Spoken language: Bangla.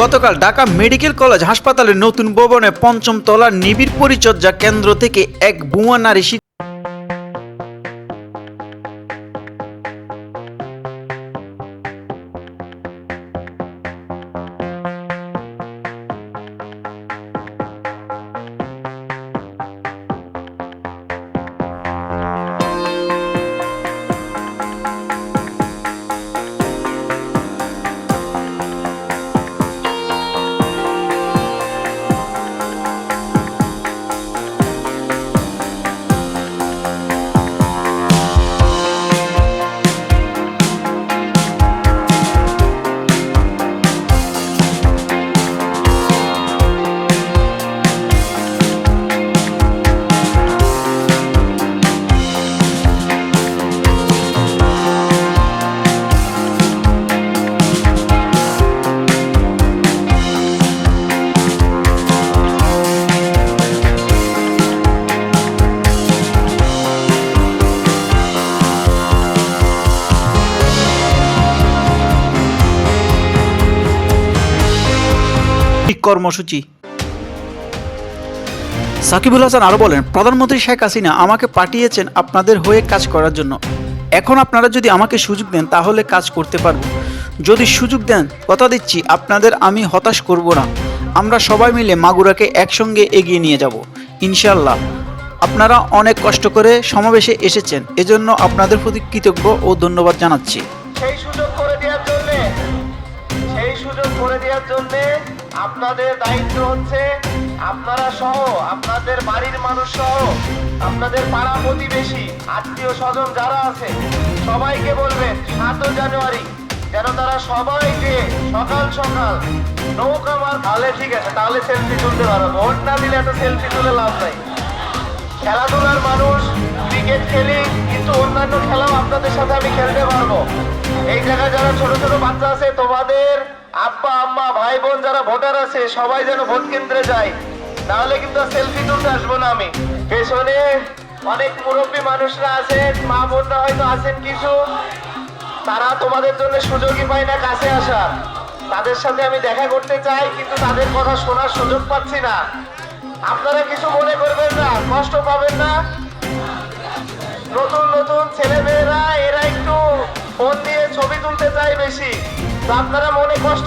গতকাল ঢাকা মেডিকেল কলেজ হাসপাতালের নতুন ভবনে পঞ্চম তলার নিবিড় পরিচর্যা কেন্দ্র থেকে এক বুয়া নারী কর্মসূচি। সাকিবুল হাসান আরও বলেন, প্রধানমন্ত্রী শেখ হাসিনা আমাকে পাঠিয়েছেন আপনাদের হয়ে কাজ করার জন্য। এখন আপনারা যদি আমাকে সুযোগ দেন, তাহলে কাজ করতে পারব। যদি সুযোগ দেন, কথা দিচ্ছি, আপনাদের আমি হতাশ করব না। আমরা সবাই মিলে মাগুরাকে একসঙ্গে এগিয়ে নিয়ে যাব ইনশাল্লাহ আপনারা অনেক কষ্ট করে সমাবেশে এসেছেন, এজন্য আপনাদের প্রতি কৃতজ্ঞ ও ধন্যবাদ জানাচ্ছি। সেই সুযোগ করে দেওয়ার জন্য, সেই সুযোগ করে দেওয়ার জন্য আপনাদের দায়িত্ব হচ্ছে আপনারা সহ, আপনাদের বাড়ির মানুষ সহ, আপনাদের পাড়া প্রতিবেশী, আত্মীয় স্বজন যারা আছে, সবাইকে বলবেন সাতই জানুয়ারি যেন তারা সবাইকে সকাল সকাল নৌকা মার তাহলে ঠিক আছে, তাহলে সেলফি তুলতে পারো। ভোট না দিলে এত সেলফি তুলে লাভ নাই। খেলাধুলার মানুষ ক্রিকেট খেলি, কিন্তু অন্যান্য খেলাও আপনাদের সাথে আমি খেলতে পারব। এই জায়গায় যারা ছোট ছোট বাচ্চা আছে, তোমাদের আব্বা, আম্মা, ভাই, বোন যারা ভোটার আছে, সবাই যেন ভোট কেন্দ্রে যায়। নাহলে কিন্তু সেলফি তুলতে আসব না আমি। পেছনে অনেক মুরব্বী মানুষরা আছেন, মা বোনরা হয়তো আছেন কিছু। তারা তোমাদের জন্য সুযোগই পায় না কাছে আসার। তাদের সাথে আমি দেখা করতে চাই, কিন্তু তাদের কথা শোনার সুযোগ পাচ্ছি না। আপনারা কিছু মনে করবেন না, কষ্ট পাবেন না। নতুন নতুন ছেলে মেয়েরা এরা একটু ফোন দিয়ে ছবি তুলতে চায় বেশি। আপনারা মনে কষ্ট